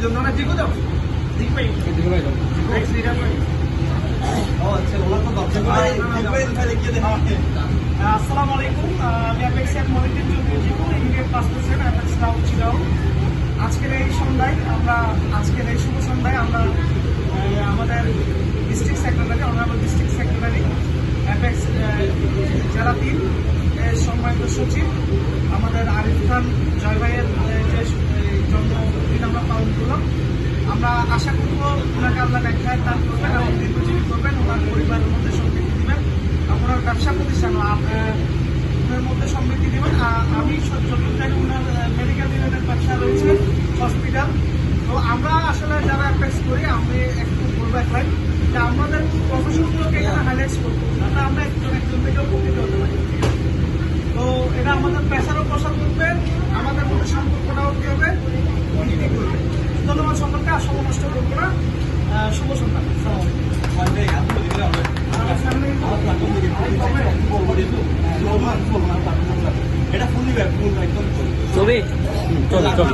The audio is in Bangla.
Yo no me digo de আসসালামু আলাইকুম আমি অ্যাপেক্স এক মনিটিভ জিপু ইন্ডিয়ান পাস পার্সেন্ট অ্যাপেক্স টাউন ছিলাম আজকের এই সন্ধ্যায় আমরা আজকের এই শুভ সন্ধ্যায় আমরা আমাদের district secretary honourable district secretary apex জেলা তিন সম্মানিত সচিব, আমাদের আরিফ খান জয় ভাইয়ের আহ, যে এই জন্মদিন আমরা পালন করলাম আমরা আশা করব ওনাকে আল্লাহ দেখায় দান করবেন এবং দীর্ঘজীবী করবেন, ওনার পরিবারের মধ্যে সমৃদ্ধি দিবেন, আপনার ব্যবসা প্রতিষ্ঠান ওনার মধ্যে সমৃদ্ধি দেবেন আমি জানি ওনার মেডিকেল রিলেটেড ব্যবসা রয়েছে হসপিটাল তো আমরা আসলে যারা অ্যাপ্রেক্স করি, আমি একটু বলব একলাই যে আমাদের প্রফেশনগুলোকে এখানে হাইলাইট করব আমরা একজন একজন থেকে উপকৃত হতে পারি। তো এটা আমাদের পেশারও প্রসার ছবি চল চল